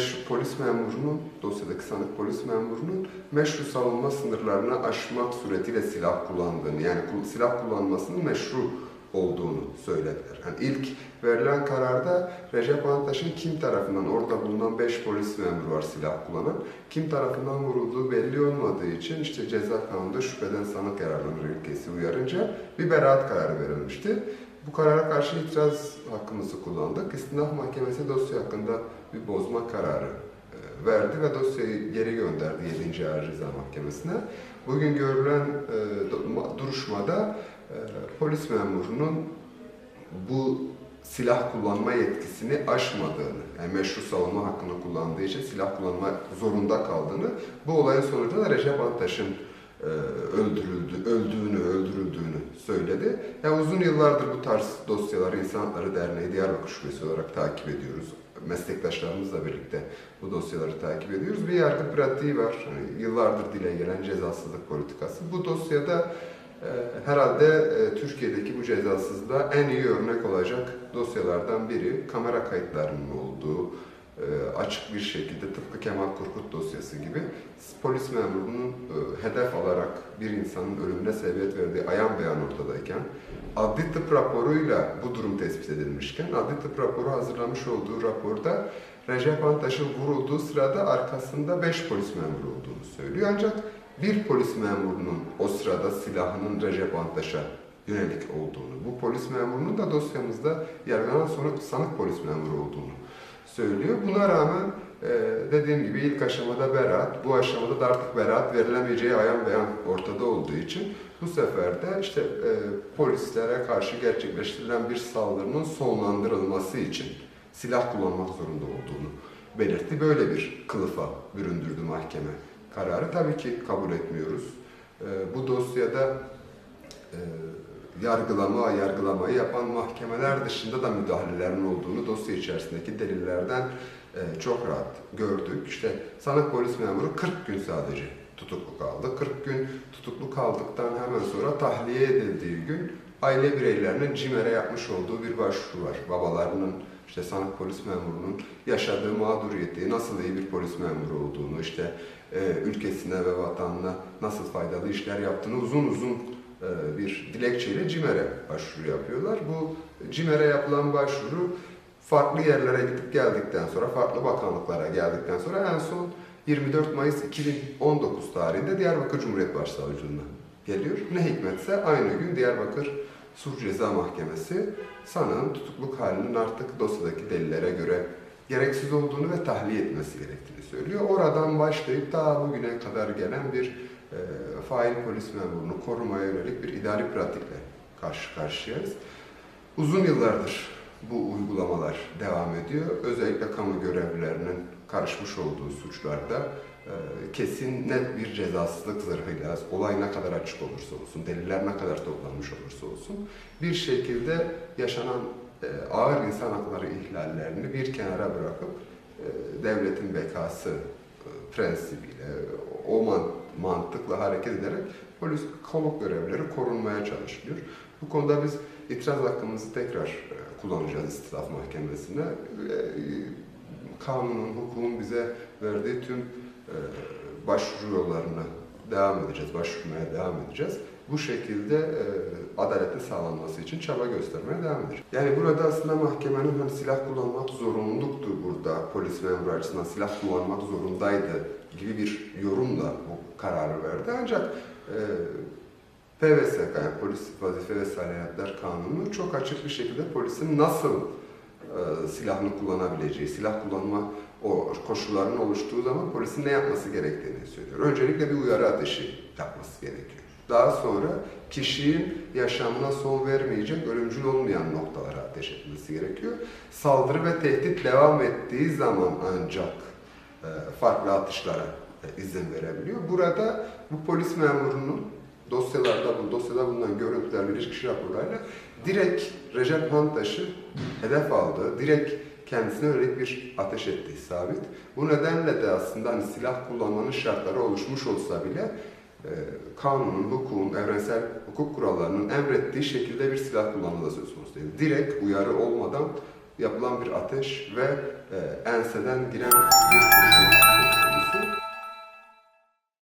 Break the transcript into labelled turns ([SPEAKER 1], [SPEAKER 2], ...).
[SPEAKER 1] meşru polis memurunun, dosyadaki sanık polis memurunun meşru savunma sınırlarını aşmak suretiyle silah kullandığını, yani silah kullanmasının meşru olduğunu söylediler. Yani ilk verilen kararda Recep Antaş'ın kim tarafından, orada bulunan 5 polis memuru var silah kullanan, kim tarafından vurulduğu belli olmadığı için işte ceza kanununda şüpheden sanık yararlanır ilkesi uyarınca bir beraat kararı verilmişti. Bu karara karşı itiraz hakkımızı kullandık. İstinaf Mahkemesi dosya hakkında bir bozma kararı e, verdi ve dosyayı geri gönderdi 7. Ağır Ceza Mahkemesi'ne. Bugün görülen e, duruşmada e, polis memurunun bu silah kullanma yetkisini aşmadığını, yani meşru savunma hakkını kullandığı için silah kullanma zorunda kaldığını, bu olayın sonucunda da Recep Antaş'ın e, öldürüldü, öldüğünü, öldürüldüğünü söyledi. Yani uzun yıllardır bu tarz dosyaları İnsan Hakları Derneği Diyarbakır Şubesi olarak takip ediyoruz. Meslektaşlarımızla birlikte bu dosyaları takip ediyoruz. Bir yargı pratiği var. Hani yıllardır dile gelen cezasızlık politikası. Bu dosyada e, herhalde e, Türkiye'deki bu cezasızlığa en iyi örnek olacak dosyalardan biri kamera kayıtlarının olduğu, açık bir şekilde tıpkı Kemal Korkut dosyası gibi polis memurunun e, hedef alarak bir insanın ölümüne sebebiyet verdiği ayan beyan ortadayken adli tıp raporuyla bu durum tespit edilmişken adli tıp raporu hazırlamış olduğu raporda Recep Antaş'ın vurulduğu sırada arkasında 5 polis memuru olduğunu söylüyor. Ancak bir polis memurunun o sırada silahının Recep Antaş'a yönelik olduğunu, bu polis memurunun da dosyamızda yargılanan sanık polis memuru olduğunu söylüyor. Buna rağmen e, dediğim gibi ilk aşamada beraat, bu aşamada da artık beraat verilemeyeceği ayan beyan ortada olduğu için bu sefer de işte e, polislere karşı gerçekleştirilen bir saldırının sonlandırılması için silah kullanmak zorunda olduğunu belirtti. Böyle bir kılıfa büründürdü mahkeme kararı. Tabii ki kabul etmiyoruz. E, bu dosyada yargılama, yargılamayı yapan mahkemeler dışında da müdahalelerin olduğunu dosya içerisindeki delillerden e, çok rahat gördük. İşte sanık polis memuru 40 gün sadece tutuklu kaldı. 40 gün tutuklu kaldıktan hemen sonra tahliye edildiği gün aile bireylerinin CİMER'e yapmış olduğu bir başvuru var. Babalarının işte sanık polis memurunun yaşadığı mağduriyeti, nasıl iyi bir polis memuru olduğunu, işte e, ülkesine ve vatanına nasıl faydalı işler yaptığını uzun uzun bir dilekçeyle CİMER'e başvuru yapıyorlar. Bu CİMER'e yapılan başvuru farklı yerlere gidip geldikten sonra, farklı bakanlıklara geldikten sonra en son 24 Mayıs 2019 tarihinde Diyarbakır Cumhuriyet Başsavcılığına geliyor. Ne hikmetse aynı gün Diyarbakır Sulh Ceza Mahkemesi sanığın tutukluk halinin artık dosyadaki delillere göre gereksiz olduğunu ve tahliye etmesi gerektiğini söylüyor. Oradan başlayıp daha bugüne kadar gelen bir e, fail polis memurunu korumaya yönelik bir idari pratikle karşı karşıyayız. Uzun yıllardır bu uygulamalar devam ediyor. Özellikle kamu görevlilerinin karışmış olduğu suçlarda e, kesin net bir cezasızlık zırhıyla, olay ne kadar açık olursa olsun, deliller ne kadar toplanmış olursa olsun, bir şekilde yaşanan e, ağır insan hakları ihlallerini bir kenara bırakıp e, devletin bekası prensibiyle, o man- mantıkla hareket ederek polis kamu görevlileri korunmaya çalışılıyor. Bu konuda biz itiraz hakkımızı tekrar e, kullanacağız istilaf mahkemesine. E, Kanunun, hukukun bize verdiği tüm e, başvuru yollarını devam edeceğiz, başvurmaya devam edeceğiz. Bu şekilde e, adaletin sağlanması için çaba göstermeye devam edeceğiz. Yani burada aslında mahkemenin hani silah kullanmak zorunluluktu burada polis memuru açısından silah kullanmak zorundaydı gibi bir yorumla bu kararı verdi. Ancak e, PVSK yani Polis Vazife ve Salahiyetler Kanunu çok açık bir şekilde polisin nasıl e, silahını kullanabileceği, silah kullanma o koşullarının oluştuğu zaman polisin ne yapması gerektiğini söylüyor. Öncelikle bir uyarı ateşi yapması gerekiyor. Daha sonra kişinin yaşamına son vermeyecek, ölümcül olmayan noktalara ateş etmesi gerekiyor. Saldırı ve tehdit devam ettiği zaman ancak e, farklı atışlara e, izin verebiliyor. Burada bu polis memurunun dosyalarda bu dosyada bulunan görüntüler, bilirkişi raporlarıyla direkt Recep Hantaş'ı hedef aldığı, direkt kendisine yönelik bir ateş ettiği sabit. Bu nedenle de aslında hani silah kullanmanın şartları oluşmuş olsa bile ee, kanunun, hukukun, evrensel hukuk kurallarının emrettiği şekilde bir silah kullanıldığı söz konusu değil. Direkt uyarı olmadan yapılan bir ateş ve e, enseden giren bir kurşun söz konusu.